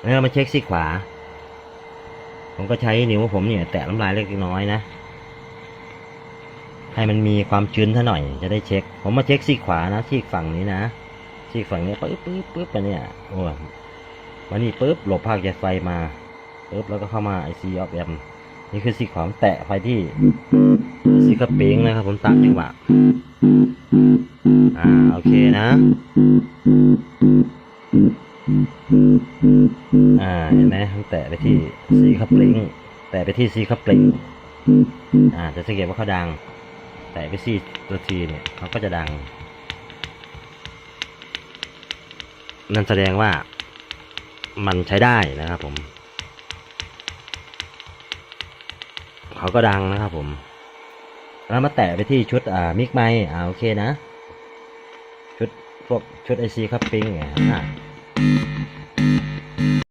แล้วเรามาเช็คซี่ขวา ผมก็ใช้นิ้วผมเนี่ย แตะน้ำลายเล็กน้อยนะ ให้มันมีความชื้นท่าหน่อยจะได้เช็ค ผมมาเช็คซี่ขวานะซี่ฝั่งนี้นะซี่ฝั่งนี้ปึ๊บปึ๊บปึ๊บไปเนี่ยโอ้ยมานี่ปึ๊บหลบภาคจากไฟมาปึ๊บแล้วก็เข้ามา IC of M นี่คือซี่ขวาแตะไฟที่ซี่กระเป้งนะครับ ผมตั้งจังหวะอ่าโอเคนะ อ่าเห็นไหมผมแตะไปที่ซีคัพลิงแตะไปที่ซีคัพลิงอ่าจะสังเกตว่าเขาดัง แตะไปซีตัวทีเนี่ยเขาก็จะดัง นั่นแสดงว่ามันใช้ได้นะครับผมเขาก็ดังนะครับผม แล้วมาแตะไปที่ชุดอ่ามิกไมอ่าโอเคนะ ชุดพวกชุดไอซีคัพปิ้งเนี่ ยอ่า